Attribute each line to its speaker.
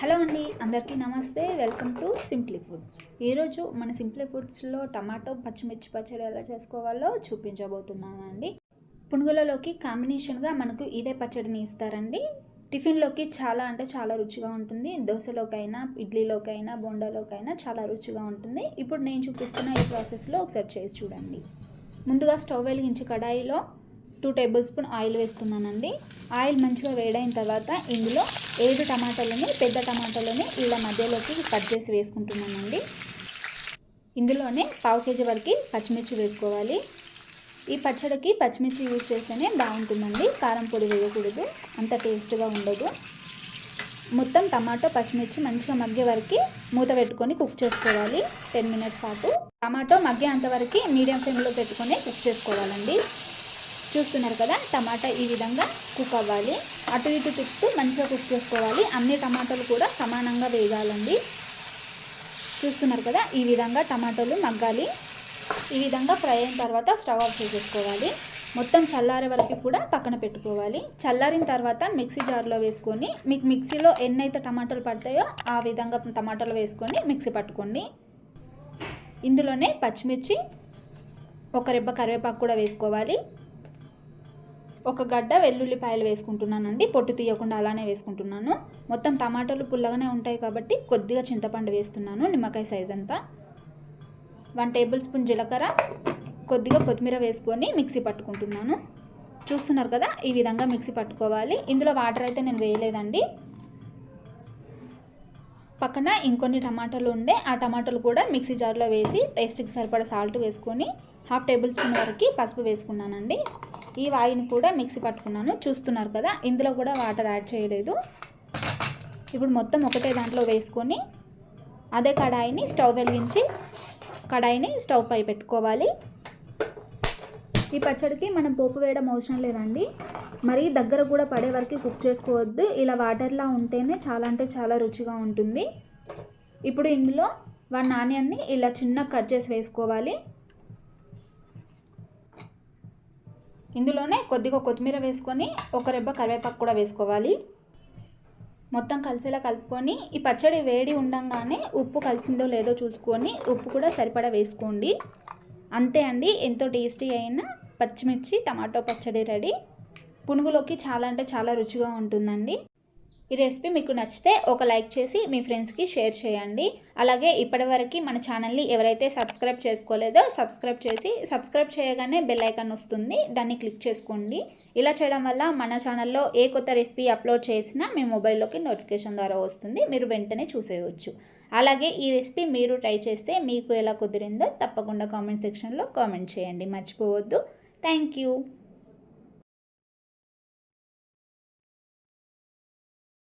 Speaker 1: Hello అండి అందరికీ నమస్తే. Welcome to simply foods. ఈరోజు మన సింప్లీ ఫుడ్స్లో టమాటో పచ్చిమిర్చి పచ్చడి ఎలా చేసుకోవాలో చూపించబోతున్నానండి. పునుగులలోకి కాంబినేషన్గా మనకు ఇదే పచ్చడిని ఇస్తారండి. టిఫిన్లోకి చాలా అంటే చాలా రుచిగా ఉంటుంది. దోశలోకైనా ఇడ్లీలోకైనా బొండాలోకైనా చాలా రుచిగా ఉంటుంది. ఇప్పుడు నేను చూపిస్తున్న ఈ ప్రాసెస్లో ఒకసారి చేసి చూడండి. ముందుగా స్టవ్ వెలిగించి కడాయిలో టూ టేబుల్ స్పూన్ ఆయిల్ వేస్తున్నానండి. ఆయిల్ మంచిగా వేడైన తర్వాత ఇందులో ఏడు టమాటాలని పెద్ద టమాటాలని ఇలా మధ్యలోకి కట్ చేసి వేసుకుంటున్నానండి. ఇందులోనే పావు కేజీ వరకు పచ్చిమిర్చి వేసుకోవాలి. ఈ పచ్చడికి పచ్చిమిర్చి యూజ్ చేస్తేనే బాగుంటుందండి. కారం పొడి వేయకూడదు అంత టేస్ట్గా ఉండదు. మొత్తం టమాటో పచ్చిమిర్చి మంచిగా మగ్గే వరకు మూత పెట్టుకొని కుక్ చేసుకోవాలి. టెన్ మినిట్స్ పాటు. టమాటో మగ్గే అంతవరకు మీడియం ఫ్లేమ్లో పెట్టుకొని కుక్ చేసుకోవాలండి. చూస్తున్నారు కదా టమాటా ఈ విధంగా కుక్ అవ్వాలి. అటు ఇటు తిప్పుతూ మంచిగా కుక్ చేసుకోవాలి. అన్ని టమాటాలు కూడా సమానంగా వేగాలండి. చూస్తున్నారు కదా ఈ విధంగా టమాటాలు మగ్గాలి. ఈ విధంగా ఫ్రై అయిన తర్వాత స్టవ్ ఆఫ్ చేసేసుకోవాలి. మొత్తం చల్లారే వరకు కూడా పక్కన పెట్టుకోవాలి. చల్లారిన తర్వాత మిక్సీ జార్లో వేసుకొని మీకు మిక్సీలో ఎన్నైతే టమాటాలు పడతాయో ఆ విధంగా టమాటాలు వేసుకొని మిక్సీ పట్టుకోండి. ఇందులోనే పచ్చిమిర్చి ఒక రెబ్బ కరివేపాకు కూడా వేసుకోవాలి. ఒక గడ్డ వెల్లుల్లిపాయలు వేసుకుంటున్నానండి. పొట్టు తీయకుండా అలానే వేసుకుంటున్నాను. మొత్తం టమాటాలు పుల్లగానే ఉంటాయి కాబట్టి కొద్దిగా చింతపండు వేస్తున్నాను నిమ్మకాయ సైజ్ అంతా. వన్ టేబుల్ స్పూన్ జీలకర్ర కొద్దిగా కొత్తిమీర వేసుకొని మిక్సీ పట్టుకుంటున్నాను. చూస్తున్నారు కదా ఈ విధంగా మిక్సీ పట్టుకోవాలి. ఇందులో వాటర్ అయితే నేను వేయలేదండి. పక్కన ఇంకొన్ని టమాటాలు ఉండే ఆ టమాటాలు కూడా మిక్సీ జార్లో వేసి టేస్ట్కి సరిపడా సాల్ట్ వేసుకొని హాఫ్ టేబుల్ స్పూన్ వరకు పసుపు వేసుకున్నానండి. ఈ వాయిని కూడా మిక్సీ పట్టుకున్నాను. చూస్తున్నారు కదా ఇందులో కూడా వాటర్ యాడ్ చేయలేదు. ఇప్పుడు మొత్తం ఒకటే దాంట్లో వేసుకొని అదే కడాయిని స్టవ్ వెలిగించి కడాయిని స్టవ్ పై పెట్టుకోవాలి. ఈ పచ్చడికి మనం పోపు వేయడం అవసరం లేదండి. మరి దగ్గర కూడా పడే వరకు కుక్ చేసుకోవద్దు. ఇలా వాటర్లా ఉంటేనే చాలా అంటే చాలా రుచిగా ఉంటుంది. ఇప్పుడు ఇందులో వన్ ఆనియన్ని ఇలా చిన్న కట్ చేసి వేసుకోవాలి. ఇందులోనే కొద్దిగా కొత్తిమీర వేసుకొని ఒక రెబ్బ కరివేపాకు కూడా వేసుకోవాలి. మొత్తం కలిసేలా కలుపుకొని ఈ పచ్చడి వేడి ఉండంగానే ఉప్పు కలిసిందో లేదో చూసుకొని ఉప్పు కూడా సరిపడా వేసుకోండి. అంతే అండి ఎంతో టేస్టీ అయిన పచ్చిమిర్చి టమాటో పచ్చడి రెడీ. పునుగులోకి చాలా అంటే చాలా రుచిగా ఉంటుందండి. ఈ రెసిపీ మీకు నచ్చితే ఒక లైక్ చేసి మీ ఫ్రెండ్స్కి షేర్ చేయండి. అలాగే ఇప్పటివరకు మన ఛానల్ని ఎవరైతే సబ్స్క్రైబ్ చేసుకోలేదో సబ్స్క్రైబ్ చేసి సబ్స్క్రైబ్ చేయగానే బెల్ ఐకాన్ వస్తుంది. దాన్ని క్లిక్ చేసుకోండి. ఇలా చేయడం వల్ల మన ఛానల్లో ఏ కొత్త రెసిపీ అప్లోడ్ చేసినా మీ మొబైల్లోకి నోటిఫికేషన్ ద్వారా వస్తుంది. మీరు వెంటనే చూసేయవచ్చు అలాగే ఈ రెసిపీ మీరు ట్రై చేస్తే మీకు ఎలా కుదిరిందో తప్పకుండా కామెంట్ సెక్షన్లో కామెంట్ చేయండి. మర్చిపోవద్దు. Thank you